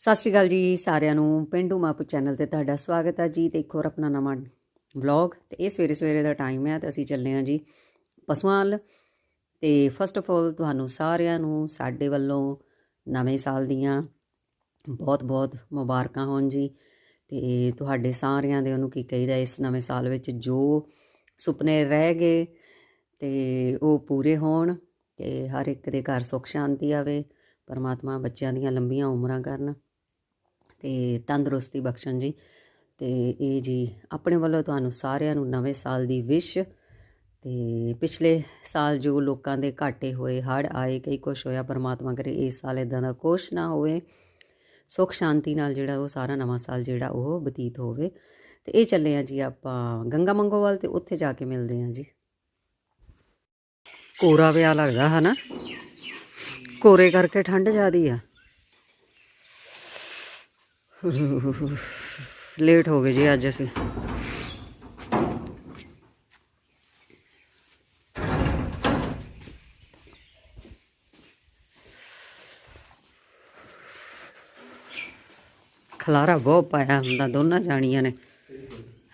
ਸਤਿ ਸ਼੍ਰੀ ਅਕਾਲ ਜੀ ਸਾਰਿਆਂ ਨੂੰ, ਪਿੰਡੂ ਮਾਪੂ ਚੈਨਲ ਤੇ ਤੁਹਾਡਾ ਸਵਾਗਤ ਹੈ ਜੀ ਤੇ ਇੱਕ ਹੋਰ ਆਪਣਾ ਨਵਾਂ ਵਲੌਗ। ਤੇ ਇਹ ਸਵੇਰੇ ਸਵੇਰੇ ਦਾ ਟਾਈਮ ਹੈ ਤੇ ਅਸੀਂ ਚੱਲੇ ਹਾਂ ਜੀ ਪਸ਼ੂਆਂ ਵੱਲ। ਤੇ ਫਸਟ ਆਫ ਆਲ ਤੁਹਾਨੂੰ ਸਾਰਿਆਂ ਨੂੰ, ਸਾਡੇ ਵੱਲੋਂ ਨਵੇਂ ਸਾਲ ਦੀਆਂ ਬਹੁਤ ਬਹੁਤ ਮੁਬਾਰਕਾਂ ਹੋਣ ਜੀ। ਤੇ ਤੁਹਾਡੇ ਸਾਰਿਆਂ ਦੇ ਉਹਨੂੰ ਕੀ ਕਹੀਦਾ, ਇਸ ਨਵੇਂ ਸਾਲ ਵਿੱਚ ਜੋ ਸੁਪਨੇ ਰਹਿ ਗਏ ਤੇ ਉਹ ਪੂਰੇ ਹੋਣ ਤੇ ਹਰ ਇੱਕ ਦੇ ਘਰ ਸੁੱਖ ਸ਼ਾਂਤੀ ਆਵੇ, ਪਰਮਾਤਮਾ ਬੱਚਿਆਂ ਦੀਆਂ ਲੰਬੀਆਂ ਉਮਰਾਂ ਕਰਨ। ਤੇ ਤੰਦਰੁਸਤੀ ਬਖਸ਼ਣ ਜੀ। ਤੇ ਇਹ ਜੀ ਆਪਣੇ ਵੱਲੋਂ ਤੁਹਾਨੂੰ ਸਾਰਿਆਂ ਨੂੰ ਨਵੇਂ ਸਾਲ ਦੀ ਵਿਸ਼। ਤੇ ਪਿਛਲੇ ਸਾਲ ਜੋ ਲੋਕਾਂ ਦੇ ਘਾਟੇ ਹੋਏ ਹੜ ਆਏ, ਕਈ ਕੁਛ ਹੋਇਆ, ਪਰਮਾਤਮਾ ਕਰੇ, ਇਸ ਸਾਲ ਇਦਾਂ ਦਾ ਕੁਛ ਨਾ ਹੋਵੇ। ਸੁੱਖ ਸ਼ਾਂਤੀ ਨਾਲ ਜਿਹੜਾ ਉਹ ਸਾਰਾ ਨਵਾਂ ਸਾਲ ਜਿਹੜਾ ਉਹ ਬਤੀਤ ਹੋਵੇ। ਤੇ ਇਹ ਚੱਲੇ ਆ ਜੀ ਆਪਾਂ ਗੰਗਾ ਮੰਗੋਵਾਲ ਤੇ ਉੱਥੇ ਜਾ ਕੇ ਮਿਲਦੇ ਆ ਜੀ। ਕੋਰਾ ਵਿਆਹ ਲੱਗਦਾ ਹਨਾ? ਕੋਰੇ ਕਰਕੇ ਠੰਡ ਜ਼ਿਆਦੀ ਆ। ਲੇਟ ਹੋ ਗਏ ਜੀ ਅੱਜ ਅਸੀਂ। ਖਲਾਰਾ ਬਹੁਤ ਪਾਇਆ ਹੁੰਦਾ, ਦੋਨਾਂ ਜਾਣੀਆਂ ਨੇ।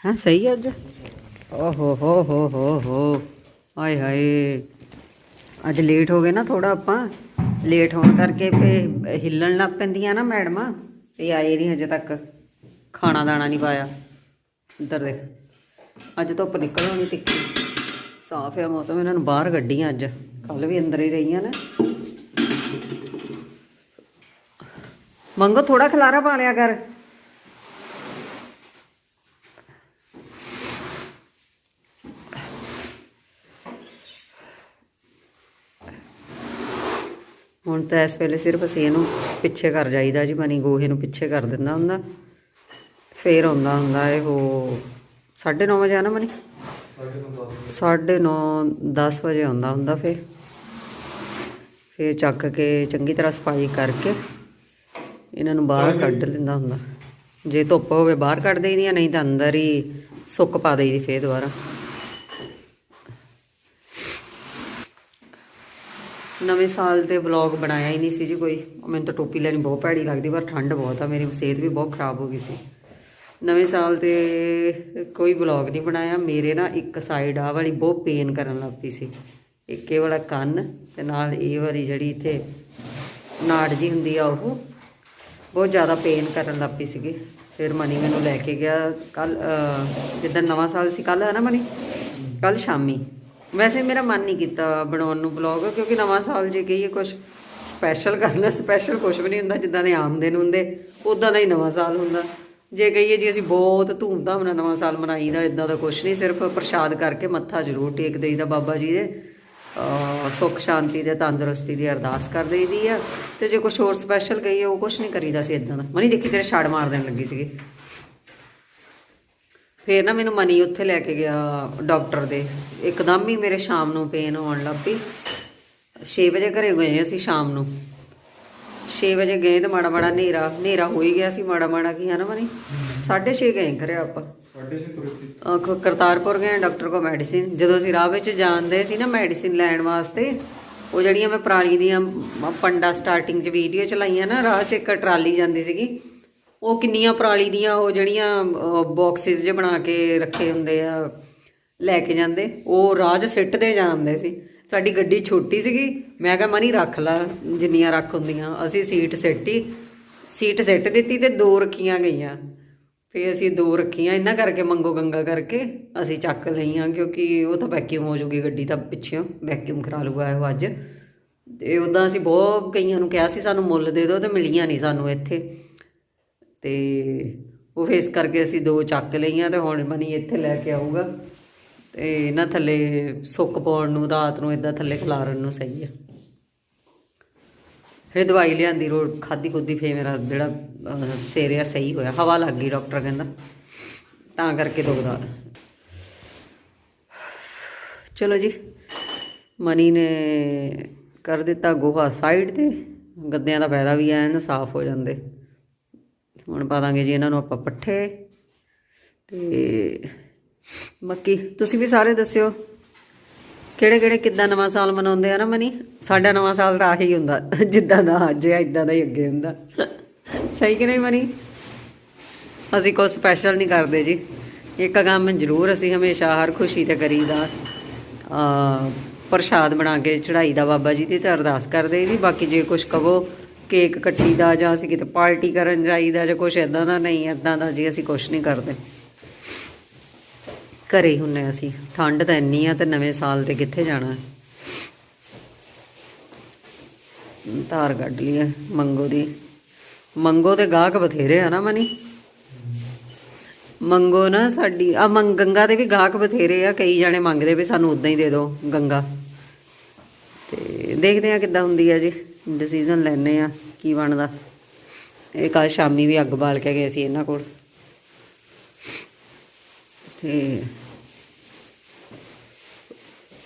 ਹਾਂ, ਸਹੀ ਅੱਜ? ਓਹੋ, ਹੋ ਹੋ ਹੋ ਹੋ। ਹਾਏ ਹਾਏ। ਅੱਜ ਲੇਟ ਹੋ ਗਏ ਨਾ ਥੋੜਾ ਆਪਾਂ। ਲੇਟ ਹੋਣ ਕਰਕੇ ਫੇ ਹਿੱਲਣ ਲੱਗ ਪੈਂਦੀਆਂ ਨਾ ਮੈਡਮਾਂ। ਤੇ ਆਏ ਨਹੀਂ ਹਜੇ ਤੱਕ। ਖਾਣਾ ਦਾਣਾ ਨਹੀਂ ਪਾਇਆ। ਇੱਧਰ ਦੇਖ। ਅੱਜ ਧੁੱਪ ਨਿਕਲ ਆਉਣੀ ਤਿੱਖੀ। ਸਾਫ਼ ਹੈ ਮੌਸਮ, ਇਹਨਾਂ ਨੂੰ ਬਾਹਰ ਕੱਢੀਆਂ ਅੱਜ। ਕੱਲ ਵੀ ਅੰਦਰ ਹੀ ਰਹੀਆਂ ਨੇ। ਮੰਗੋ ਥੋੜਾ ਖਲਾਰਾ ਪਾ ਲਿਆ ਕਰ। ਹੁਣ ਤਾਂ ਇਸ ਵੇਲੇ ਸਿਰਫ ਅਸੀਂ ਇਹਨੂੰ ਪਿੱਛੇ ਕਰ ਜਾਈਦਾ ਜੀ, ਬਣੀ ਗੋਹੇ ਨੂੰ ਪਿੱਛੇ ਕਰ ਦਿੰਦਾ ਹੁੰਦਾ। ਫੇਰ ਆਉਂਦਾ ਹੁੰਦਾ ਇਹ ਉਹ 9:30 ਵਜੇ ਆ ਨਾ ਮਨੀ 9:30 10 ਵਜੇ ਆਉਂਦਾ ਹੁੰਦਾ ਫੇਰ। ਫੇਰ ਚੱਕ ਕੇ ਚੰਗੀ ਤਰ੍ਹਾਂ ਸਫ਼ਾਈ ਕਰਕੇ ਇਹਨਾਂ ਨੂੰ ਬਾਹਰ ਕੱਢ ਲੈਂਦਾ ਹੁੰਦਾ। ਜੇ ਧੁੱਪ ਹੋਵੇ ਬਾਹਰ ਕੱਢ ਦੇਈਦੀਆਂ ਨਹੀਂ ਤਾਂ ਅੰਦਰ ਹੀ ਸੁੱਕ ਪਾ ਦੇਈਦੀ ਫੇਰ ਦੁਬਾਰਾ। ਨਵੇਂ ਸਾਲ ਦੇ ਵਲੌਗ ਬਣਾਇਆ ਹੀ ਨਹੀਂ ਸੀ ਜੀ ਕੋਈ। ਮੈਨੂੰ ਤਾਂ ਟੋਪੀ ਲੈਣੀ ਬਹੁਤ ਭੈੜੀ ਲੱਗਦੀ, ਪਰ ਠੰਡ ਬਹੁਤ ਆ, ਮੇਰੀ ਸਿਹਤ ਵੀ ਬਹੁਤ ਖਰਾਬ ਹੋ ਗਈ ਸੀ। ਨਵੇਂ ਸਾਲ ਤੇ ਕੋਈ ਵਲੌਗ ਨਹੀਂ ਬਣਾਇਆ। ਮੇਰੇ ਨਾ ਇੱਕ ਸਾਈਡ ਆ ਵਾਲੀ ਬਹੁਤ ਪੇਨ ਕਰਨ ਲੱਗ ਪਈ ਸੀ। ਇੱਕ ਇਹ ਵਾਲਾ ਕੰਨ ਤੇ ਨਾਲ ਇਹ ਵਾਲੀ ਜਿਹੜੀ ਇੱਥੇ ਨਾੜ ਜੀ ਹੁੰਦੀ ਆ ਉਹ, ਬਹੁਤ ਜ਼ਿਆਦਾ ਪੇਨ ਕਰਨ ਲੱਗ ਪਈ ਸੀਗੀ। ਫਿਰ ਮਨੀ ਮੈਨੂੰ ਲੈ ਕੇ ਗਿਆ ਕੱਲ ਜਿੱਦਾਂ ਨਵਾਂ ਸਾਲ ਸੀ ਕੱਲ ਹੈ ਨਾ ਮਨੀ? ਕੱਲ ਸ਼ਾਮੀ। ਵੈਸੇ ਮੇਰਾ ਮਨ ਨਹੀਂ ਕੀਤਾ ਬਣਾਉਣ ਨੂੰ ਬਲੌਗ ਕਿਉਂਕਿ ਨਵਾਂ ਸਾਲ ਜੇ ਕਹੀਏ ਕੁਝ ਸਪੈਸ਼ਲ ਕਰਨਾ ਸਪੈਸ਼ਲ ਕੁਝ ਵੀ ਨਹੀਂ ਹੁੰਦਾ, ਜਿੱਦਾਂ ਦੇ ਆਮ ਦਿਨ ਹੁੰਦੇ ਉਦਾਂ ਦਾ ਹੀ ਨਵਾਂ ਸਾਲ ਹੁੰਦਾ। ਜੇ ਕਹੀਏ ਜੀ ਅਸੀਂ ਬਹੁਤ ਧੂਮਧਾਮ ਨਾਲ ਨਵਾਂ ਸਾਲ ਮਨਾਈਦਾ ਇਦਾਂ ਦਾ ਕੁਝ ਨਹੀਂ, ਸਿਰਫ ਪ੍ਰਸ਼ਾਦ ਕਰਕੇ ਮੱਥਾ ਜ਼ਰੂਰ ਟੇਕ ਦੇਈਦਾ ਬਾਬਾ ਜੀ ਦੇ। ਸੁੱਖ, ਸ਼ਾਂਤੀ ਤੇ ਤੰਦਰੁਸਤੀ ਦੀ ਅਰਦਾਸ ਕਰ ਦੇਈਦੀ ਆ। ਤੇ ਜੇ ਕੁਝ ਹੋਰ ਸਪੈਸ਼ਲ ਕਹੀਏ, ਉਹ ਕੁਝ ਨਹੀਂ ਕਰੀਦਾ ਸੀ ਇਦਾਂ ਦਾ। ਮਨੀ ਦੇਖੀ ਤੇਰੇ ਛਾੜ ਮਾਰ ਦੇਣ ਲੱਗੀ ਸੀਗੀ। ਫੇਰ ਨਾ ਮੈਨੂੰ ਮਨੀ ਉੱਥੇ ਲੈ ਕੇ ਗਿਆ ਡਾਕਟਰ ਦੇ। ਇੱਕਦਮ ਹੀ ਮੇਰੇ ਸ਼ਾਮ ਨੂੰ ਪੇਨ ਹੋਣ ਲੱਗ ਪਈ। 6 ਵਜੇ ਘਰੇ ਗਏ ਅਸੀਂ ਸ਼ਾਮ ਨੂੰ। 6 ਵਜੇ ਗਏ ਤੇ ਮਾੜਾ ਮਾੜਾ ਹਨੇਰਾ ਹਨੇਰਾ ਹੋ ਹੀ ਗਿਆ ਸੀ ਮਾੜਾ ਮਾੜਾ ਕੀ ਹੈ ਨਾ ਮਨੀ? 6:30 ਗਏ ਘਰੇ ਆਪਾਂ। ਅਹ ਕ- ਕਰਤਾਰਪੁਰ ਗਏ ਡਾਕਟਰ ਕੋ ਮੈਡੀਸਿਨ ਜਦੋਂ ਅਸੀਂ ਰਾਹ ਵਿੱਚ ਜਾਂਦੇ ਸੀ ਨਾ ਮੈਡੀਸਿਨ ਲੈਣ ਵਾਸਤੇ ਉਹ ਜਿਹੜੀਆਂ ਮੈਂ ਪਰਾਲੀ ਦੀਆਂ ਪੰਡਾ ਸਟਾਰਟਿੰਗ 'ਚ ਵੀਡੀਓ ਚਲਾਈਆਂ ਨਾ ਰਾਹ 'ਚ ਇੱਕ ਟਰਾਲੀ ਜਾਂਦੀ ਸੀਗੀ। ਉਹ ਕਿੰਨੀਆਂ ਪਰਾਲੀ ਦੀਆਂ ਉਹ ਜਿਹੜੀਆਂ ਬਾਕਸਿਸ ਜੇ ਬਣਾ ਕੇ ਰੱਖੇ ਹੁੰਦੇ ਆ, ਲੈ ਕੇ ਜਾਂਦੇ, ਉਹ ਰਾਹ 'ਚ ਸਿੱਟਦੇ ਜਾਂਦੇ ਸੀ। ਸਾਡੀ ਗੱਡੀ ਛੋਟੀ ਸੀਗੀ, ਮੈਂ ਕਿਹਾ, ਮਨੀ, ਰੱਖ ਲਾ, ਜਿੰਨੀਆਂ ਰੱਖ ਹੁੰਦੀਆਂ। ਅਸੀਂ ਸੀਟ ਸਿੱਟੀ, ਸੀਟ ਸਿੱਟ ਦਿੱਤੀ ਤੇ ਦੋ ਰੱਖੀਆਂ ਗਈਆਂ। ਫੇ ਅਸੀਂ ਦੋ ਰੱਖੀਆਂ ਇਹਨਾਂ ਕਰਕੇ ਮੰਗੋ ਗੰਗਾ ਕਰਕੇ ਅਸੀਂ ਚੱਕ ਲਈਆਂ, ਕਿਉਂਕਿ ਉਹ ਤਾਂ ਵੈਕਿਊਮ ਹੋ ਜੂਗੀ ਗੱਡੀ ਤਾਂ ਪਿੱਛੋਂ ਵੈਕਿਊਮ ਕਰਾ ਲੂਗਾ ਉਹ ਅੱਜ। ਤੇ ਉਦਾਂ ਅਸੀਂ ਬਹੁਤ ਕਈਆਂ ਨੂੰ ਕਿਹਾ ਸੀ, ਸਾਨੂੰ ਮੁੱਲ ਦੇ ਦਿਓ ਤੇ ਮਿਲੀਆਂ ਨਹੀਂ ਸਾਨੂੰ ਇੱਥੇ। ਤੇ ਉਹ ਫੇਸ ਕਰਕੇ ਅਸੀਂ ਦੋ ਚੱਕ ਲਈਆਂ ਤੇ ਹੁਣ ਮਨੀ ਇੱਥੇ ਲੈ ਕੇ ਆਊਗਾ। ਤੇ ਨਾ ਥੱਲੇ ਸੁੱਕ ਪਾਉਣ ਨੂੰ ਰਾਤ ਨੂੰ ਇਦਾਂ ਥੱਲੇ ਖਿਲਾਰਨ ਨੂੰ ਸਹੀ ਆ। ਫਿਰ ਦਵਾਈ ਲਿਆਂਦੀ ਰੋ ਖਾਦੀ ਖੁੱਦੀ ਫੇ ਮੇਰਾ ਜਿਹੜਾ ਅਹ, ਸਿਰ ਆ ਸਹੀ ਹੋਇਆ। ਹਵਾ ਲੱਗ ਗਈ ਡਾਕਟਰ ਕਹਿੰਦਾ। ਤਾਂ ਕਰਕੇ ਦੁਖਦਾ। ਚਲੋ ਜੀ ਮਨੀ ਨੇ ਕਰ ਦਿੱਤਾ ਗੋਹਾ ਸਾਈਡ ਤੇ। ਗੱਦਿਆਂ ਦਾ ਫਾਇਦਾ ਵੀ ਐਨ ਸਾਫ਼ ਹੋ ਜਾਂਦੇ। ਹੁਣ ਪਾ ਦਾਂਗੇ ਜੀ ਇਹਨਾਂ ਨੂੰ ਆਪਾਂ ਪੱਠੇ ਤੇ ਬਾਕੀ ਤੁਸੀਂ ਵੀ ਸਾਰੇ ਦੱਸਿਓ, ਕਿਹੜੇ ਕਿਹੜੇ ਕਿੱਦਾਂ ਨਵਾਂ ਸਾਲ ਮਨਾਉਂਦੇ ਆ ਨਾ ਮਨੀ? ਸਾਡਾ ਨਵਾਂ ਸਾਲ ਤਾਂ ਆਹੀ ਹੁੰਦਾ, ਜਿੱਦਾਂ ਦਾ ਅੱਜ ਹੈ ਇਦਾਂ ਦਾ ਹੀ ਅੱਗੇ ਹੁੰਦਾ। ਸਹੀ ਕਿ ਨਹੀਂ ਮਨੀ? ਅਸੀਂ ਕੁਝ ਸਪੈਸ਼ਲ ਨਹੀਂ ਕਰਦੇ ਜੀ। ਇੱਕ ਕੰਮ ਜ਼ਰੂਰ ਅਸੀਂ ਹਮੇਸ਼ਾ ਹਰ ਖੁਸ਼ੀ ਤੇ ਕਰੀਦਾ। ਆ, ਪ੍ਰਸ਼ਾਦ ਬਣਾ ਕੇ ਚੜਾਈ ਦਾ ਬਾਬਾ ਜੀ ਦੀ ਤੇ ਅਰਦਾਸ ਕਰਦੇ ਜੀ। ਬਾਕੀ ਜੇ ਕੁਝ ਕਹੋ ਕੇਕ ਕੱਟੀ ਦਾ ਜਾਂ ਅਸੀਂ ਕਿਤੇ ਪਾਰਟੀ ਕਰਨ ਜਾਈਦਾ ਜਾਂ ਕੁਝ ਇਦਾਂ ਦਾ ਨਹੀਂ ਇਦਾਂ ਦਾ ਜੀ ਅਸੀਂ ਕੁਝ ਨਹੀਂ ਕਰਦੇ। ਘਰੇ ਹੀ ਹੁੰਨੇ ਅਸੀਂ। ਠੰਡ ਤਾਂ ਇੰਨੀ ਆ ਤੇ ਨਵੇਂ ਸਾਲ ਤੇ ਕਿੱਥੇ ਜਾਣਾ ਧਾਰ ਕੱਢ ਲਈ ਮੰਗੋ ਦੀ। ਮੰਗੋ ਤੇ ਗਾਹਕ ਬਥੇਰੇ ਆ ਨਾ ਮਨੀ। ਮੰਗੋ ਨਾ ਸਾਡੀ, ਆ ਮੰਗ, ਗੰਗਾ ਦੇ ਵੀ ਗਾਹਕ ਬਥੇਰੇ ਆ, ਕਈ ਜਾਣੇ ਮੰਗਦੇ ਵੀ ਸਾਨੂੰ ਉਦਾਂ ਹੀ ਦੇ ਦਿਓ ਗੰਗਾ। ਤੇ ਦੇਖਦੇ ਆ ਕਿੱਦਾਂ ਹੁੰਦੀ ਆ ਜੀ। ਡਿਸੀਜਨ ਲੈਣੇ ਆ ਕੀ ਬਣਦਾ। ਇਹ ਕੱਲ ਸ਼ਾਮੀ ਵੀ ਅੱਗ ਬਾਲ ਕੇ ਗਏ ਸੀ ਇਹਨਾਂ ਕੋਲ। ਤੇ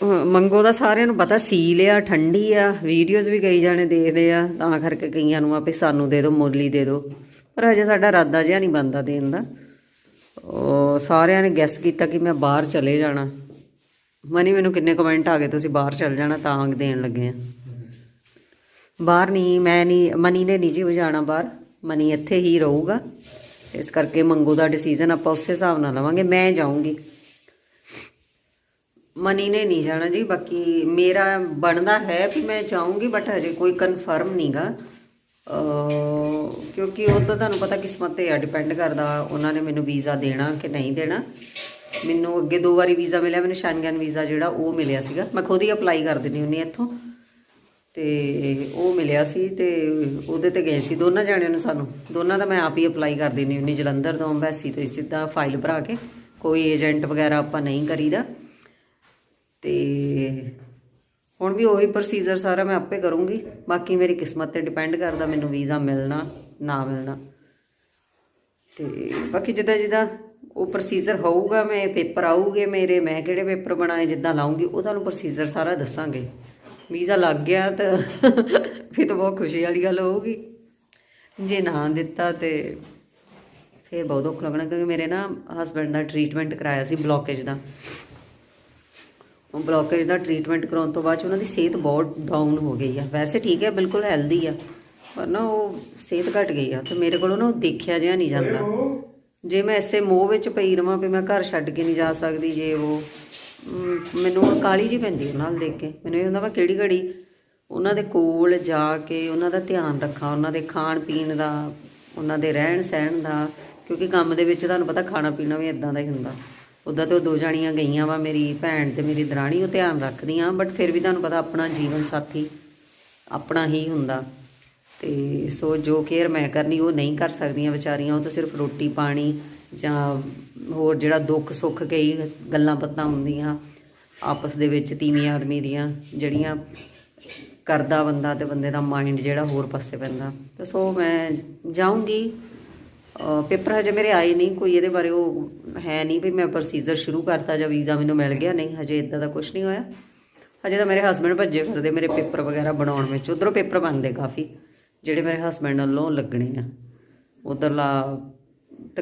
ਮੰਗੋ ਦਾ ਸਾਰਿਆਂ ਨੂੰ ਪਤਾ ਸੀਲ ਆ, ਠੰਡੀ ਆ ਵੀਡੀਓਜ਼ ਵੀ ਕਈ ਜਾਣੇ ਦੇਖਦੇ ਆ, ਤਾਂ ਕਰਕੇ ਕਈਆਂ ਨੂੰ ਆਪੇ ਸਾਨੂੰ ਦੇ ਦਿਓ ਮੁਰਲੀ ਦੇ ਦਿਓ ਪਰ ਹਜੇ ਸਾਡਾ ਇਰਾਦਾ ਜਿਹਾ ਨਹੀਂ ਬੰਦਾ ਦੇਣ ਦਾ। ਉਹ ਸਾਰਿਆਂ ਨੇ ਗੈਸ ਕੀਤਾ ਕਿ ਮੈਂ ਬਾਹਰ ਚਲੇ ਜਾਣਾ। ਮਨੀ, ਮੈਨੂੰ ਕਿੰਨੇ ਕਮੈਂਟ ਆ ਗਏ, ਤੁਸੀਂ ਬਾਹਰ ਚਲ ਜਾਣਾ, ਤਾਂ ਦੇਣ ਲੱਗੇ ਆ। ਬਾਹਰ ਨਹੀਂ, ਮੈਂ ਨਹੀਂ, ਮਨੀ ਨੇ ਨਹੀਂ ਜੀ ਜਾਣਾ ਬਾਹਰ। ਮਨੀ ਇੱਥੇ ਹੀ ਰਹੂਗਾ। ਇਸ ਕਰਕੇ ਮੰਗੋ ਦਾ ਡਿਸੀਜਨ ਆਪਾਂ ਉਸੇ ਹਿਸਾਬ ਨਾਲ ਲਵਾਂਗੇ, ਮੈਂ ਜਾਊਂਗੀ। ਮਨੀ ਨੇ ਨਹੀਂ ਜਾਣਾ ਜੀ, ਬਾਕੀ ਮੇਰਾ ਬਣਦਾ ਹੈ ਵੀ ਮੈਂ ਜਾਊਂਗੀ ਬਟ ਹਜੇ ਕੋਈ ਕਨਫਰਮ ਨਹੀਂਗਾ। ਕਿਉਂਕਿ ਉਹ ਤਾਂ ਤੁਹਾਨੂੰ ਪਤਾ ਕਿਸਮਤ ਤੇ ਆ ਡਿਪੈਂਡ ਕਰਦਾ ਉਹਨਾਂ ਨੇ ਮੈਨੂੰ ਵੀਜ਼ਾ ਦੇਣਾ ਕਿ ਨਹੀਂ ਦੇਣਾ। ਮੈਨੂੰ ਅੱਗੇ ਦੋ ਵਾਰੀ ਵੀਜ਼ਾ ਮਿਲਿਆ, ਮੈਨੂੰ ਸ਼ੈਂਗਨ ਵੀਜ਼ਾ ਜਿਹੜਾ ਉਹ ਮਿਲਿਆ ਸੀਗਾ। ਮੈਂ ਖੁਦ ਹੀ ਅਪਲਾਈ ਕਰ ਦਿੰਦੀ ਹੁੰਨੀ ਇੱਥੋਂ। ਤੇ ਉਹ ਮਿਲਿਆ ਸੀ ਤੇ ਉਹਦੇ ਤੇ ਗਏ ਸੀ ਦੋਨਾਂ ਜਾਣਿਆਂ ਨੂੰ ਸਾਨੂੰ। ਦੋਨਾਂ ਦਾ ਮੈਂ ਆਪ ਹੀ ਅਪਲਾਈ ਕਰ ਦਿੰਦੀ ਹੁੰਦੀ, ਜਲੰਧਰ ਤੋਂ ਅੰਬੈਸੀ ਤੇ ਜਿੱਦਾਂ ਫਾਈਲ ਭਰਾ ਕੇ। ਕੋਈ ਏਜੰਟ ਵਗੈਰਾ ਆਪਾਂ ਨਹੀਂ ਕਰੀਦਾ। ਤੇ ਹੁਣ ਵੀ ਉਹੀ ਪ੍ਰੋਸੀਜਰ ਸਾਰਾ ਮੈਂ ਆਪੇ ਕਰੂੰਗੀ। ਬਾਕੀ ਮੇਰੀ ਕਿਸਮਤ ਤੇ ਡਿਪੈਂਡ ਕਰਦਾ ਮੈਨੂੰ ਵੀਜ਼ਾ ਮਿਲਣਾ, ਨਾ ਮਿਲਣਾ। ਤੇ ਬਾਕੀ ਜਿੱਦਾਂ ਜਿੱਦਾਂ ਉਹ ਪ੍ਰੋਸੀਜਰ ਹੋਊਗਾ, ਮੈਂ ਪੇਪਰ ਆਊਗੇ ਮੇਰੇ, ਮੈਂ ਕਿਹੜੇ ਪੇਪਰ ਬਣਾਏ, ਜਿੱਦਾਂ ਲਾਉਂਗੀ, ਉਹ ਤੁਹਾਨੂੰ ਪ੍ਰੋਸੀਜਰ ਸਾਰਾ ਦੱਸਾਂਗੇ। ਵੀਜ਼ਾ ਲੱਗ ਗਿਆ ਤਾਂ ਫਿਰ ਤਾਂ ਬਹੁਤ ਖੁਸ਼ੀ ਵਾਲੀ ਗੱਲ ਹੋਊਗੀ। ਜੇ ਨਾ ਦਿੱਤਾ ਤੇ ਫਿਰ ਬਹੁਤ ਦੁੱਖ ਲੱਗਣਾ ਕਿਉਂਕਿ ਮੇਰੇ ਨਾ ਹਸਬੰਡ ਦਾ ਟ੍ਰੀਟਮੈਂਟ ਕਰਾਇਆ ਸੀ ਬਲੌਕੇਜ ਦਾ। ਉਹ ਬਲੌਕੇਜ ਦਾ ਟ੍ਰੀਟਮੈਂਟ ਕਰਾਉਣ ਤੋਂ ਬਾਅਦ 'ਚ ਉਹਨਾਂ ਦੀ ਸਿਹਤ ਬਹੁਤ ਡਾਊਨ ਹੋ ਗਈ ਆ। ਵੈਸੇ ਠੀਕ ਹੈ ਬਿਲਕੁਲ ਹੈਲਦੀ ਆ ਪਰ ਨਾ ਉਹ ਸਿਹਤ ਘਟ ਗਈ ਆ ਤੇ ਮੇਰੇ ਕੋਲੋਂ ਨਾ ਉਹ ਦੇਖਿਆ ਜਿਹਾ ਨਹੀਂ ਜਾਂਦਾ। ਜੇ ਮੈਂ ਐਸੇ ਮੋਹ ਵਿੱਚ ਪਈ ਰਵਾਂ ਵੀ ਮੈਂ ਘਰ ਛੱਡ ਕੇ ਨਹੀਂ ਜਾ ਸਕਦੀ ਜੇ ਉਹ ਮੈਨੂੰ ਹੁਣ ਕਾਲੀ ਜੀ ਪੈਂਦੀ ਉਹਨਾਂ ਨਾਲ ਦੇਖ ਕੇ। ਮੈਨੂੰ ਇਹ ਹੁੰਦਾ ਵਾ ਕਿਹੜੀ ਘੜੀ ਉਹਨਾਂ ਦੇ ਕੋਲ ਜਾ ਕੇ ਉਹਨਾਂ ਦਾ ਧਿਆਨ ਰੱਖਾਂ, ਉਹਨਾਂ ਦੇ ਖਾਣ ਪੀਣ ਦਾ, ਉਹਨਾਂ ਦੇ ਰਹਿਣ ਸਹਿਣ ਦਾ। ਕਿਉਂਕਿ ਕੰਮ ਦੇ ਵਿੱਚ ਤੁਹਾਨੂੰ ਪਤਾ ਖਾਣਾ ਪੀਣਾ ਵੀ ਇਦਾਂ ਦਾ ਹੀ ਹੁੰਦਾ। ਉੱਦਾਂ ਤੇ ਉਹ ਦੋ ਜਾਣੀਆਂ ਗਈਆਂ ਵਾ, ਮੇਰੀ ਭੈਣ ਤੇ ਮੇਰੀ ਦਰਾਣੀ, ਉਹ ਧਿਆਨ ਰੱਖਦੀਆਂ ਬਟ ਫਿਰ ਵੀ ਤੁਹਾਨੂੰ ਪਤਾ ਆਪਣਾ ਜੀਵਨ ਸਾਥੀ ਆਪਣਾ ਹੀ ਹੁੰਦਾ। ਤੇ ਸੋ ਜੋ ਕੇਅਰ ਮੈਂ ਕਰਨੀ, ਉਹ ਨਹੀਂ ਕਰ ਸਕਦੀਆਂ ਵਿਚਾਰੀਆਂ, ਉਹ ਤਾਂ ਸਿਰਫ ਰੋਟੀ ਪਾਣੀ ਜਾਂ ਹੋਰ ਜਿਹੜਾ ਦੁੱਖ ਸੁੱਖ ਕਈ ਗੱਲਾਂ ਬਾਤਾਂ ਹੁੰਦੀਆਂ ਆਪਸ ਦੇ ਵਿੱਚ ਤੀਵੀਂ ਆਦਮੀ ਦੀਆਂ, ਜਿਹੜੀਆਂ ਕਰਦਾ ਬੰਦਾ ਤੇ ਬੰਦੇ ਦਾ ਮਾਈਂਡ ਜਿਹੜਾ ਹੋਰ ਪਾਸੇ ਪੈਂਦਾ। ਤੇ ਸੋ ਮੈਂ ਜਾਊਂਗੀ। ਪੇਪਰ ਹਜੇ ਮੇਰੇ ਆਏ ਨਹੀਂ, ਕੋਈ ਇਹਦੇ ਬਾਰੇ ਉਹ ਹੈ ਨਹੀਂ ਵੀ ਮੈਂ ਪ੍ਰੋਸੀਜਰ ਸ਼ੁਰੂ ਕਰਤਾ ਜਾਂ ਵੀਜ਼ਾ ਮੈਨੂੰ ਮਿਲ ਗਿਆ ਨਹੀਂ, ਹਜੇ ਇਦਾਂ ਦਾ ਕੁਝ ਨਹੀਂ ਹੋਇਆ। ਹਜੇ ਤਾਂ ਮੇਰੇ ਹਸਬੰਡ ਭੱਜੇ ਫਿਰਦੇ, ਮੇਰੇ ਪੇਪਰ ਵਗੈਰਾ ਬਣਾਉਣ ਵਿੱਚ। ਉਧਰੋਂ ਪੇਪਰ ਬਣਦੇ ਕਾਫੀ, ਜਿਹੜੇ ਮੇਰੇ ਹਸਬੰਡ ਵੱਲੋਂ ਲੱਗਣੇ ਆ। ਉਧਰਲਾ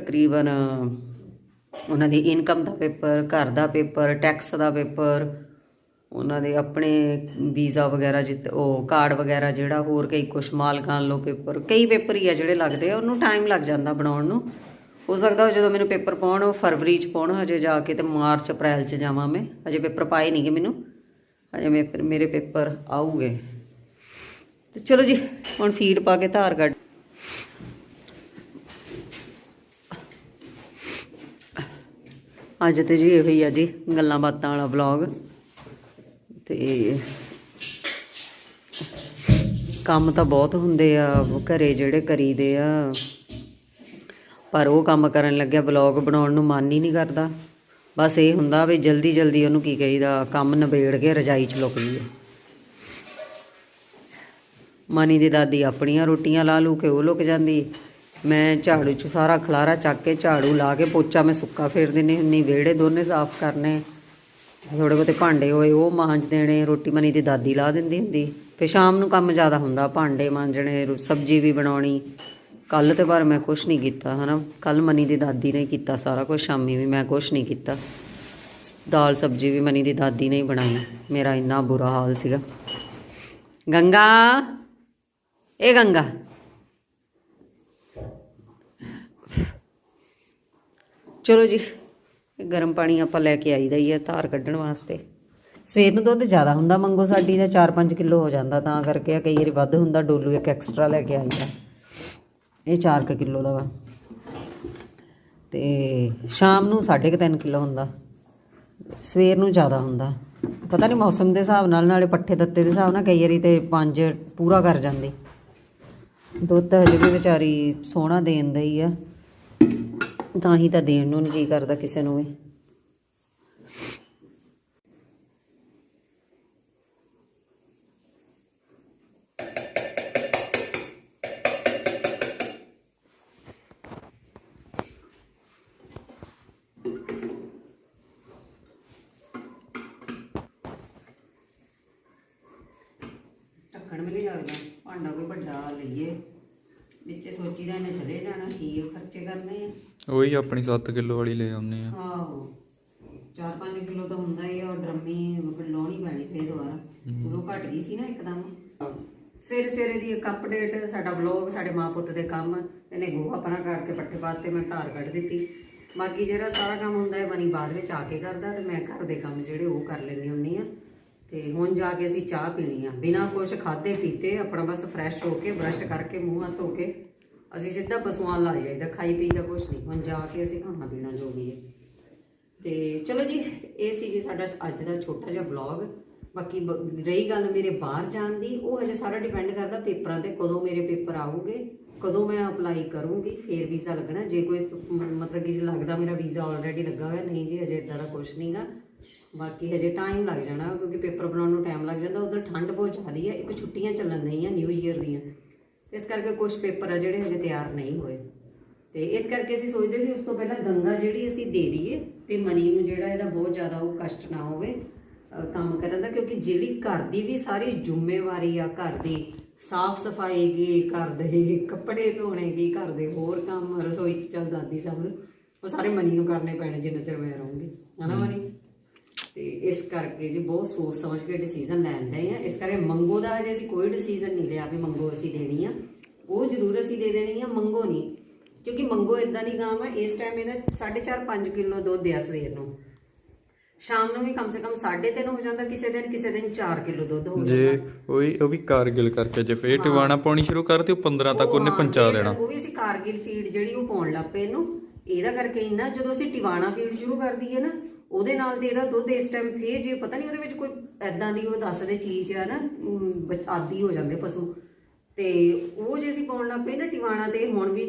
ਤਕਰੀਬਨ ਉਹਨਾਂ ਦੀ ਇਨਕਮ ਦਾ ਪੇਪਰ, ਘਰ ਦਾ ਪੇਪਰ ਟੈਕਸ ਦਾ ਪੇਪਰ, ਉਹਨਾਂ ਦੇ ਆਪਣੇ ਵੀਜ਼ਾ ਵਗੈਰਾ ਜਿੱਤ, ਉਹ ਕਾਰਡ ਵਗੈਰਾ ਜਿਹੜਾ ਹੋਰ ਕਈ ਕੁਛ, ਮਾਲਕਾਂ ਲੋ ਪੇਪਰ, ਕਈ ਪੇਪਰ ਹੀ ਆ ਜਿਹੜੇ ਲੱਗਦੇ ਆ, ਉਹਨੂੰ ਟਾਈਮ ਲੱਗ ਜਾਂਦਾ ਬਣਾਉਣ ਨੂੰ। ਹੋ ਸਕਦਾ ਜਦੋਂ ਮੈਨੂੰ ਪੇਪਰ ਪਾਉਣ, ਉਹ ਫਰਵਰੀ ਚ ਪਾਉਣ, ਹਜੇ ਜਾ ਕੇ ਤੇ ਮਾਰਚ, ਅਪ੍ਰੈਲ ਚ ਜਾਵਾਂ ਮੈਂ। ਹਜੇ ਪੇਪਰ ਪਾਏ ਨਹੀਂਗੇ ਮੈਨੂੰ। ਹਜੇ ਮੇ- ਮੇਰੇ ਪੇਪਰ ਆਉਗੇ ਤੇ ਚਲੋ ਜੀ, ਹੁਣ ਫੀਡ ਪਾ ਕੇ ਧਾਰ ਕੱਢ। ਅੱਜ ਤੇ ਜੀ ਇਹੋ ਹੀ ਆ ਜੀ, ਗੱਲਾਂ ਬਾਤਾਂ ਵਾਲਾ ਵਲੌਗ ਤੇ ਕੰਮ ਤਾਂ ਬਹੁਤ ਹੁੰਦੇ ਆ, ਘਰੇ ਜਿਹੜੇ ਕਰੀਦੇ ਆ। ਪਰ ਉਹ ਕੰਮ ਕਰਨ ਲੱਗਿਆ ਵਲੌਗ ਬਣਾਉਣ ਨੂੰ ਮਨ ਹੀ ਨਹੀਂ ਕਰਦਾ। ਬਸ ਇਹ ਹੁੰਦਾ ਵੀ ਜਲਦੀ ਜਲਦੀ ਉਹਨੂੰ ਕੀ ਕਹੀਦਾ, ਕੰਮ ਨਿਬੇੜ ਕੇ ਰਜਾਈ 'ਚ ਲੁਕ ਲਈਏ ਮਾਨੀ ਦੀ ਦਾਦੀ ਆਪਣੀਆਂ ਰੋਟੀਆਂ ਲਾ ਲੂ ਕੇ ਉਹ ਲੁਕ ਜਾਂਦੀ। ਮੈਂ ਝਾੜੂ 'ਚ ਸਾਰਾ ਖਲਾਰਾ ਚੱਕ ਕੇ ਝਾੜੂ ਲਾ ਕੇ ਪੋਚਾ ਮੈਂ ਸੁੱਕਾ ਫੇਰ ਦਿੰਦੀ ਹੁੰਨੀ, ਵਿਹੜੇ ਦੋਨੇ ਸਾਫ਼ ਕਰਨੇ। ਥੋੜੇ ਬਹੁਤੇ ਭਾਂਡੇ ਹੋਏ, ਉਹ ਮਾਂਜ ਦੇਣੇ, ਰੋਟੀ ਮਨੀ ਦੀ ਦਾਦੀ ਲਾ ਦਿੰਦੀ ਹੁੰਦੀ। ਫਿਰ ਸ਼ਾਮ ਨੂੰ ਕੰਮ ਜ਼ਿਆਦਾ ਹੁੰਦਾ, ਭਾਂਡੇ ਮਾਂਜਣੇ ਸਬਜ਼ੀ ਵੀ ਬਣਾਉਣੀ। ਕੱਲ ਤੇ ਪਰ ਮੈਂ ਕੁਛ ਨਹੀਂ ਕੀਤਾ, ਹਨਾ। ਕੱਲ ਮਨੀ ਦੀ ਦਾਦੀ ਨੇ ਕੀਤਾ ਸਾਰਾ ਕੁਝ ਸ਼ਾਮੀ ਵੀ ਮੈਂ ਕੁਛ ਨਹੀਂ ਕੀਤਾ। ਦਾਲ ਸਬਜ਼ੀ ਵੀ ਮਨੀ ਦੀ ਦਾਦੀ ਨੇ ਹੀ ਬਣਾਈ। ਮੇਰਾ ਇੰਨਾ ਬੁਰਾ ਹਾਲ ਸੀਗਾ। ਗੰਗਾ! ਇਹ ਗੰਗਾ! ਚਲੋ ਜੀ ਗਰਮ ਪਾਣੀ ਆਪਾਂ ਲੈ ਕੇ ਆਈਦਾ ਹੀ ਆ ਧਾਰ ਕੱਢਣ ਵਾਸਤੇ। ਸਵੇਰ ਨੂੰ ਦੁੱਧ ਜ਼ਿਆਦਾ ਹੁੰਦਾ ਮੰਗੋ ਸਾਡੀ ਦਾ 4-5 ਕਿਲੋ ਹੋ ਜਾਂਦਾ ਤਾਂ ਕਰਕੇ ਆ, ਕਈ ਵਾਰੀ ਵੱਧ ਹੁੰਦਾ ਡੋਲੂ ਇੱਕ ਐਕਸਟਰਾ ਲੈ ਕੇ ਆਈਦਾ। ਇਹ 4 ਕਿਲੋ ਦਾ ਵਾ। ਤੇ ਸ਼ਾਮ ਨੂੰ 3.5 ਕਿਲੋ ਹੁੰਦਾ। ਸਵੇਰ ਨੂੰ ਜ਼ਿਆਦਾ ਹੁੰਦਾ। ਪਤਾ ਨਹੀਂ ਮੌਸਮ ਦੇ ਹਿਸਾਬ ਨਾਲ ਨਾਲੇ ਪੱਠੇ ਦਿੱਤੇ ਦੇ ਹਿਸਾਬ ਨਾਲ ਕਈ ਵਾਰੀ ਤੇ 5 ਪੂਰਾ ਕਰ ਜਾਂਦੀ। ਦੁੱਧ ਤਾਂ ਹਜੇ ਵੀ ਵਿਚਾਰੀ ਸੋਹਣਾ ਦੇਣ ਦਾ ਹੀ ਆ। ਤਾਂ ਹੀ ਤਾਂ ਦੇਣ ਨੂੰ ਨਹੀਂ ਜੀ ਕਰਦਾ ਕਿਸੇ ਨੂੰ ਵੀ। ਢੱਕਣ ਵੀ ਨਹੀਂ ਲੱਗਦਾ, ਭਾਂਡਾ ਕੋਈ ਵੱਡਾ ਲਈਏ। ਵਿੱਚੇ ਸੋਚੀਦਾ ਇਹਨੇ ਚਲੇ ਜਾਣਾ, ਕੀ ਖਰਚੇ ਕਰਨੇ ਆ। ਉਹੀ ਆਪਣੀ 7 ਕਿਲੋ ਵਾਲੀ ਲੈ ਆਉਨੇ ਆ। ਆਹੋ। 4-5 ਕਿਲੋ ਤਾਂ ਹੁੰਦਾ ਹੀ ਆ ਉਹ ਡਰਮੀ ਲਾਉਣੀ ਪੈਣੀ ਫੇਰ ਦੁਬਾਰਾ। ਉਦੋਂ ਘਟ ਗਈ ਸੀ ਨਾ ਇੱਕਦਮ। ਸਵੇਰੇ ਸਵੇਰੇ ਦੀ ਇੱਕ ਅਪਡੇਟ ਸਾਡਾ ਵਲੌਗ ਸਾਡੇ ਮਾਂ ਪੁੱਤ ਦੇ ਕੰਮ ਇਹਨੇ ਗੋਹਾ ਪਰਾਂ ਕਰਕੇ ਪੱਠੇ ਪਾਤੇ ਮੈਂ ਧਾਰ ਕੱਢ ਦਿੱਤੀ। ਬਾਕੀ ਜਿਹੜਾ ਸਾਰਾ ਕੰਮ ਹੁੰਦਾ ਹੈ ਬਣੀ ਬਾਅਦ ਵਿੱਚ ਆ ਕੇ ਕਰਦਾ ਤੇ ਮੈਂ ਘਰ ਦੇ ਕੰਮ ਜਿਹੜੇ ਉਹ ਕਰ ਲੈਂਦੀ ਹੁੰਨੀ ਆ। ਤੇ ਹੁਣ ਜਾ ਕੇ ਅਸੀਂ ਚਾਹ ਪੀਣੀ ਆ। ਬਿਨਾਂ ਕੁਝ ਖਾਦੇ ਪੀਤੇ ਆਪਣਾ ਬਸ ਫਰੈਸ਼ ਹੋ ਕੇ ਬ੍ਰਸ਼ ਕਰਕੇ ਮੂੰਹ ਹੱਥ ਧੋ ਕੇ ਅਸੀਂ ਸਿੱਧਾ ਪਸ਼ੂਆਂ ਲਾ ਜਾਈਦਾ ਖਾਈ ਪੀ ਦਾ ਕੁਝ ਨਹੀਂ। ਹੁਣ ਜਾ ਕੇ ਅਸੀਂ ਖਾਣਾ ਪੀਣਾ ਜੋ ਵੀ ਹੈ। ਤੇ ਚਲੋ ਜੀ, ਇਹ ਸੀ ਜੀ ਸਾਡਾ ਅੱਜ ਦਾ ਛੋਟਾ ਜਿਹਾ ਵਲੌਗ ਬਾਕੀ ਬ- ਰਹੀ ਗੱਲ ਮੇਰੇ ਬਾਹਰ ਜਾਣ ਦੀ, ਉਹ ਹਜੇ ਸਾਰਾ ਡਿਪੈਂਡ ਕਰਦਾ ਪੇਪਰਾਂ ਤੇ ਕਦੋਂ ਮੇਰੇ ਪੇਪਰ ਆਉਗੇ ਕਦੋਂ ਮੈਂ ਅਪਲਾਈ ਕਰੂੰਗੀ, ਫੇਰ ਵੀਜ਼ਾ ਲੱਗਣਾ। ਜੇ ਕੋਈ ਮਤਲਬ ਕਿ ਲੱਗਦਾ ਮੇਰਾ ਵੀਜ਼ਾ ਆਲਰੇਡੀ ਲੱਗਾ ਹੋਇਆ, ਨਹੀਂ ਜੀ, ਹਜੇ ਇਦਾਂ ਦਾ ਕੁਝ ਨਹੀਂਗਾ ਬਾਕੀ ਹਜੇ ਟਾਈਮ ਲੱਗ ਜਾਣਾ, ਕਿਉਂਕਿ ਪੇਪਰ ਬਣਾਉਣ ਨੂੰ ਟਾਈਮ ਲੱਗ ਜਾਂਦਾ, ਉਧਰ ਠੰਡ ਬਹੁਤ ਜ਼ਿਆਦੀ ਹੈ, ਇੱਕ ਛੁੱਟੀਆਂ ਚੱਲਣ ਦਈਆਂ ਨਿਊ ਈਅਰ ਦੀਆਂ। ਇਸ ਕਰਕੇ ਕੁਝ ਪੇਪਰ ਆ ਜਿਹੜੇ ਹਜੇ ਤਿਆਰ ਨਹੀਂ ਹੋਏ। ਤੇ ਇਸ ਕਰਕੇ ਅਸੀਂ ਸੋਚਦੇ ਸੀ ਉਸ ਤੋਂ ਪਹਿਲਾਂ ਗੰਗਾ ਜਿਹੜੀ ਅਸੀਂ ਦੇ ਦਈਏ ਤੇ ਮਨੀ ਨੂੰ ਜਿਹੜਾ ਇਹਦਾ ਬਹੁਤ ਜ਼ਿਆਦਾ ਉਹ ਕਸ਼ਟ ਨਾ ਹੋਵੇ ਕੰਮ ਕਰਨ ਦਾ ਕਿਉਂਕਿ ਜਿਹੜੀ ਘਰ ਦੀ ਵੀ ਸਾਰੀ ਜ਼ਿੰਮੇਵਾਰੀ ਆ ਘਰ ਦੀ ਸਾਫ਼ ਸਫ਼ਾਈ ਕੀ ਘਰ ਦੇ ਕੱਪੜੇ ਧੋਣੇ ਕੀ ਘਰ ਦੇ ਹੋਰ ਕੰਮ ਰਸੋਈ ਚ ਚੱਲ ਦਾਦੀ ਸਭ ਨੂੰ ਉਹ ਸਾਰੇ ਮਨੀ ਨੂੰ ਕਰਨੇ ਪੈਣੇ ਜਿੰਨਾ ਚਿਰ ਮੈਂ ਰਹੂੰਗੀ। ਹਨਾ ਮਨੀ? ਤੇ ਇਸ ਕਰਕੇ ਜੀ ਬਹੁਤ ਸੋਚ ਸਮਝ ਕੇ ਡਿਸੀਜਨ ਲੈਂਦੇ ਆ। ਇਸ ਕਰਕੇ ਮੰਗੋ ਦਾ ਹਜੇ ਅਸੀਂ ਕੋਈ ਡਿਸੀਜਨ ਨਹੀਂ ਲਿਆ ਵੀ ਮੰਗੋ ਅਸੀਂ ਦੇਣੀ ਆ। ਉਹ ਜ਼ਰੂਰ ਅਸੀਂ ਦੇ ਦੇਣੀ ਆ ਮੰਗੋ ਨਹੀਂ। ਕਿਉਂਕਿ ਮੰਗੋ ਇਦਾਂ ਦੀ ਗਾਂ ਆ ਇਸ ਟਾਈਮ ਇਹਦਾ 4.5 5 ਕਿਲੋ ਦੁੱਧ ਆ ਸਵੇਰ ਨੂੰ। ਸ਼ਾਮ ਨੂੰ ਵੀ ਕਮ ਸੇ ਕਮ 3.5 ਹੋ ਜਾਂਦਾ ਕਿਸੇ ਦਿਨ ਕਿਸੇ ਦਿਨ 4 ਕਿਲੋ ਦੁੱਧ ਹੋ ਜੇ ਜਾਂਦਾ। ਉਹੀ ਉਹ ਵੀ ਕਾਰਗਿਲ ਕਰਕੇ ਜੇ ਫੇਰ ਟਿਵਾਣਾ ਪਾਉਣੀ ਸ਼ੁਰੂ ਕਰਤੀ ਉਹ 15 ਤੱਕ ਉਹਨੇ ਉਹ ਪਹੁੰਚਾ ਦੇਣਾ। ਉਹ ਵੀ ਅਸੀਂ ਕਾਰਗਿਲ ਫੀਡ ਜਿਹੜੀ ਉਹ ਪਾਉਣ ਲੱਗ ਪਏ ਇਹਨੂੰ। ਇਹਦਾ ਕਰਕੇ ਇੰਨਾ ਜਦੋਂ ਅਸੀਂ ਟਿਵਾਣਾ ਫੀਡ ਸ਼ੁਰੂ ਕਰ ਦਈਏ ਨਾ ਉਹਦੇ ਨਾਲ ਤੇ ਇਹਦਾ ਦੁੱਧ ਇਸ ਟਾਈਮ ਫੇਰ ਜੇ ਪਤਾ ਨਹੀਂ ਉਹਦੇ ਵਿੱਚ ਕੋਈ ਐਦਾਂ ਦੀ ਉਹ ਦੱਸਦੇ ਚੀਜ਼ ਆ ਨਾ ਆਦੀ ਹੋ ਜਾਂਦੇ ਪਸ਼ੂ। ਤੇ ਉਹ ਜੇ ਅਸੀਂ ਪਾਉਣ ਲੱਗ ਪਏ ਨਾ ਟਿਵਾਣਾ ਤੇ ਹੁਣ ਵੀ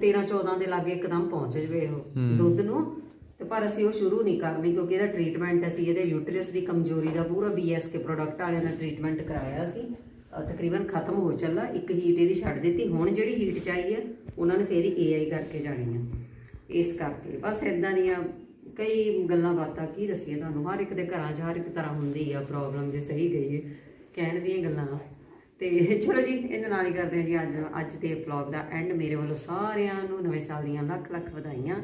13 14 ਦੇ ਲਾਗੇ ਇੱਕਦਮ ਪਹੁੰਚ ਜਵੇ ਉਹ ਦੁੱਧ ਨੂੰ। ਤੇ ਪਰ ਅਸੀਂ ਉਹ ਸ਼ੁਰੂ ਨਹੀਂ ਕਰਨੀ ਕਿਉਂਕਿ ਇਹਦਾ ਟ੍ਰੀਟਮੈਂਟ ਅਸੀਂ ਇਹਦੇ ਯੂਟਰਸ ਦੀ ਕਮਜ਼ੋਰੀ ਦਾ ਪੂਰਾ ਬੀਐਸਕੇ ਪ੍ਰੋਡਕਟ ਵਾਲਿਆਂ ਨਾਲ ਟ੍ਰੀਟਮੈਂਟ ਕਰਾਇਆ ਸੀ। ਤਕਰੀਬਨ ਖਤਮ ਹੋ ਚੱਲਾ ਇੱਕ ਹੀਟ ਇਹਦੀ ਛੱਡ ਦਿੱਤੀ। ਹੁਣ ਜਿਹੜੀ ਹੀਟ ਚਾਹੀ ਹੈ ਉਹਨਾਂ ਨੇ ਫੇਰ ਹੀ ਏਆਈ ਕਰਕੇ ਜਾਣੀ ਆ। ਇਸ ਕਰਕੇ। ਬਸ ਇਦਾਂ ਦੀਆਂ ਕਈ ਗੱਲਾਂ ਬਾਤਾਂ, ਕੀ ਦੱਸੀਏ ਤੁਹਾਨੂੰ? ਹਰ ਇੱਕ ਦੇ ਘਰਾਂ 'ਚ ਹਰ ਇੱਕ ਤਰ੍ਹਾਂ ਹੁੰਦੀ ਆ ਪ੍ਰੋਬਲਮ ਜੇ ਸਹੀ ਗਈ ਹੈ ਕਹਿਣ ਦੀਆਂ ਗੱਲਾਂ। ਤੇ ਚਲੋ ਜੀ, ਇਹਦੇ ਨਾਲ ਹੀ ਕਰਦੇ ਹਾਂ ਜੀ ਅੱਜ ਅੱਜ ਦੇ ਵਲੌਗ ਦਾ ਐਂਡ ਮੇਰੇ ਵੱਲੋਂ ਸਾਰਿਆਂ ਨੂੰ ਨਵੇਂ ਸਾਲ ਦੀਆਂ ਲੱਖ ਲੱਖ ਵਧਾਈਆਂ।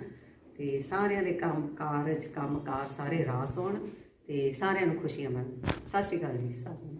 ਤੇ ਸਾਰਿਆਂ ਦੇ ਕੰਮ ਕਾਰਜ ਕੰਮਕਾਰ ਸਾਰੇ ਰਾਸ ਹੋਣ ਤੇ ਸਾਰਿਆਂ ਨੂੰ ਖੁਸ਼ੀਆਂ ਮਿਲਣ। ਸਤਿ ਸ਼੍ਰੀ ਅਕਾਲ ਜੀ ਸਾਰਿਆਂ ਨੂੰ